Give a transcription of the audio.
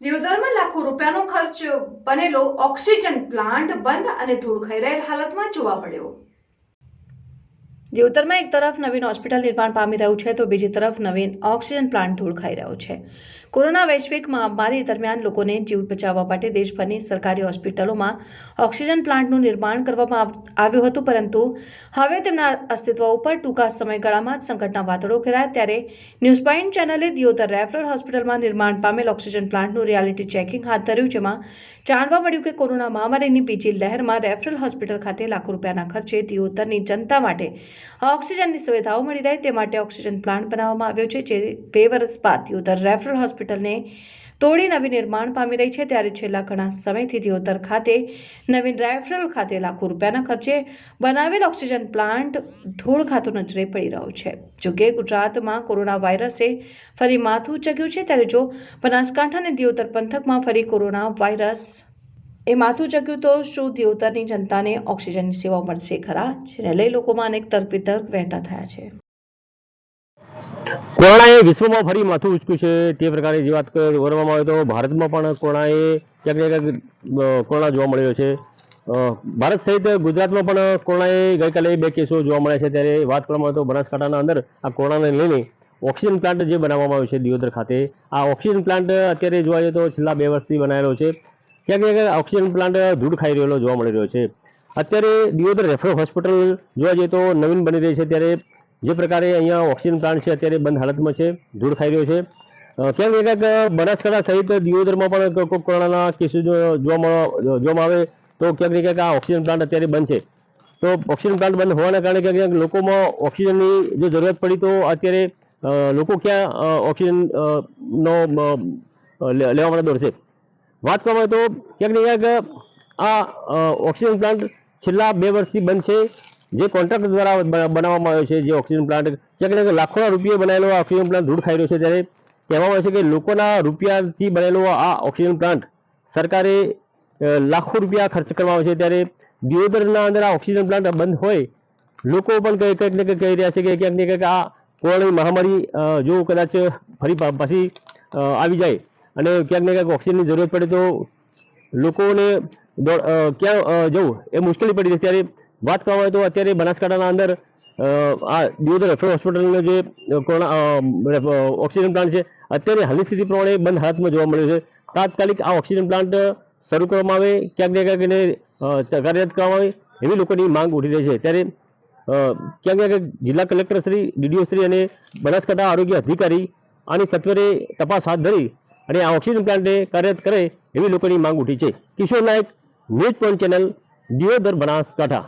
દિયોદરમાં લાખો રૂપિયાનો ખર્ચ બનેલો ઓક્સિજન પ્લાન્ટ બંધ અને ધૂળ ખાઈ રહેલ હાલતમાં જોવા મળ્યો. દિયોદરમાં એક તરફ નવીન હોસ્પિટલ નિર્માણ પામી રહ્યું છે, તો બીજી તરફ નવીન ઓક્સિજન પ્લાન્ટ ધૂળ ખાઈ રહ્યો છે. કોરોના વૈશ્વિક મહામારી દરમિયાન લોકોને જીવ બચાવવા માટે દેશભરની સરકારી હોસ્પિટલોમાં ઓક્સિજન પ્લાન્ટનું નિર્માણ કરવામાં આવ- આવ્યું હતું, પરંતુ હવે તેમના અસ્તિત્વ ઉપર ટૂંકા સમયગાળામાં જ સંકટના વાદળો ઘેરાયા. ત્યારે ન્યૂઝ પોઈન્ટ ચેનલે દિયોદર રેફરલ હોસ્પિટલમાં નિર્માણ પામેલ ઓક્સિજન પ્લાન્ટનું રિયાલિટી ચેકિંગ હાથ ધર્યું, જેમાં જાણવા મળ્યું કે કોરોના મહામારીની બીજી લહેરમાં રેફરલ હોસ્પિટલ ખાતે લાખો રૂપિયાના ખર્ચે દિયોદરની જનતા માટે ઓક્સિજનની સુવિધાઓ મળી રહે તે માટે ઓક્સિજન પ્લાન્ટ બનાવવામાં આવ્યો છે, જે બે વર્ષ બાદ દિયોદર રેફરલ હોસ્પિટલને તોડી નવી નિર્માણ પામી રહી છે. ત્યારે છેલ્લા ઘણા સમયથી દિયોદર ખાતે નવીન રેફરલ ખાતે લાખો રૂપિયાના ખર્ચે બનાવેલ ઓક્સિજન પ્લાન્ટ ધૂળ ખાતો નજરે પડી રહ્યો છે. જોકે ગુજરાતમાં કોરોના વાયરસે ફરી માથું ચગ્યું છે, ત્યારે જો બનાસકાંઠા અને દિયોદર પંથકમાં ફરી કોરોના વાયરસ એ માથું ચક્યું તો શું દેવતરની જનતાને ઓક્સિજનની સેવા મળશે? ખરા? જેને લઈ લોકોમાં અનેક તર્ક વિતર્ક વહેતા થયા છે. કોરોનાએ વિશ્વમાં ફરી માથું ઉચક્યું છે. તે પ્રકારે જે વાત કરવામાં આવે તો ભારતમાં પણ કોરોનાએ ક્યાંક ક્યાંક કોરોના જોવા મળ્યો છે. ભારત સહિત ગુજરાતમાં પણ કોરોનાએ ગઈકાલે બે કેસો જોવા મળ્યા છે. ત્યારે વાત કરવામાં આવે તો બનાસકાંઠાના અંદર આ કોરોનાને લઈને ઓક્સિજન પ્લાન્ટ જે બનાવવામાં આવ્યો છે, દિયોદર ખાતે, આ ઓક્સિજન પ્લાન્ટ અત્યારે જોવા જઈએ તો છેલ્લા બે વર્ષથી બનાવેલો છે. ક્યાંક ક્યાંક ઓક્સિજન પ્લાન્ટ ધૂળ ખાઈ રહેલો જોવા મળી રહ્યો છે. અત્યારે દિયોદર રેફરલ હોસ્પિટલ જોવા જઈએ તો નવીન બની રહી છે. ત્યારે જે પ્રકારે અહીંયા ઓક્સિજન પ્લાન્ટ છે, અત્યારે બંધ હાલતમાં છે, ધૂળ ખાઈ રહ્યો છે. ક્યાંક ક્યાંક બનાસકાંઠા સહિત દિયોદરમાં પણ કોઈક કોરોનાના કેસો જોવા જોવામાં આવે તો ક્યાંક ક્યાંક આ ઓક્સિજન પ્લાન્ટ અત્યારે બંધ છે. તો ઓક્સિજન પ્લાન્ટ બંધ હોવાના કારણે ક્યાંક ક્યાંક લોકોમાં ઓક્સિજનની જો જરૂરત પડી તો અત્યારે લોકો ક્યાં ઓક્સિજન નો લેવા માટે દોડશે? વાત કરવામાં તો ક્યાંક ને ક્યાંક આ ઓક્સિજન પ્લાન્ટ છેલ્લા બે વર્ષથી બંધ છે. જે કોન્ટ્રાક્ટ દ્વારા બનાવવામાં આવ્યો છે, જે ઓક્સિજન પ્લાન્ટ ક્યાંક ને ક્યાંક લાખોના રૂપિયા બનાવેલો આ ઓક્સિજન પ્લાન્ટ ધૂળ ખાઈ રહ્યો છે ત્યારે કહેવામાં આવે છે કે લોકોના રૂપિયાથી બનેલો આ ઓક્સિજન પ્લાન્ટ સરકારે લાખો રૂપિયા ખર્ચ કરવામાં આવે છે ત્યારે દિયોદરના અંદર આ ઓક્સિજન પ્લાન્ટ બંધ હોય, લોકો પણ કંઈક કંઈક ને કંઈક કહી રહ્યા છે કે ક્યાંક ને ક્યાંક આ કોરોનાની મહામારી જો કદાચ ફરી પાછી આવી જાય. અને ક્યાંક ને ક્યાંક ઓક્સિજનની જરૂરત પડે તો લોકોને દોડ- ક્યાં જવું, એ મુશ્કેલી પડી છે ત્યારે વાત કરવામાં આવે તો અત્યારે બનાસકાંઠાના અંદર આ દિયોદર રેફરલ હોસ્પિટલનો જે કોરોના ઓક્સિજન પ્લાન્ટ છે, અત્યારે હાલની સ્થિતિ પ્રમાણે બંધ હાલતમાં જોવા મળ્યો છે. તાત્કાલિક આ ઓક્સિજન પ્લાન્ટ શરૂ કરવામાં આવે, ક્યાંક ને ક્યાંક એને કાર્યરત કરવામાં આવે, એવી લોકોની માંગ ઉઠી રહી છે. ત્યારે ક્યાંક ક્યાંક જિલ્લા કલેક્ટર શ્રી, ડીડીઓ શ્રી અને બનાસકાંઠા આરોગ્ય અધિકારી આની સત્વરે તપાસ હાથ ધરી અને આ ઓક્સિજન પ્લાન્ટને કાર્યરત કરે એવી લોકોની માંગ ઉઠી છે. Kishore Nayak, news point channel, Deodar Banaskantha.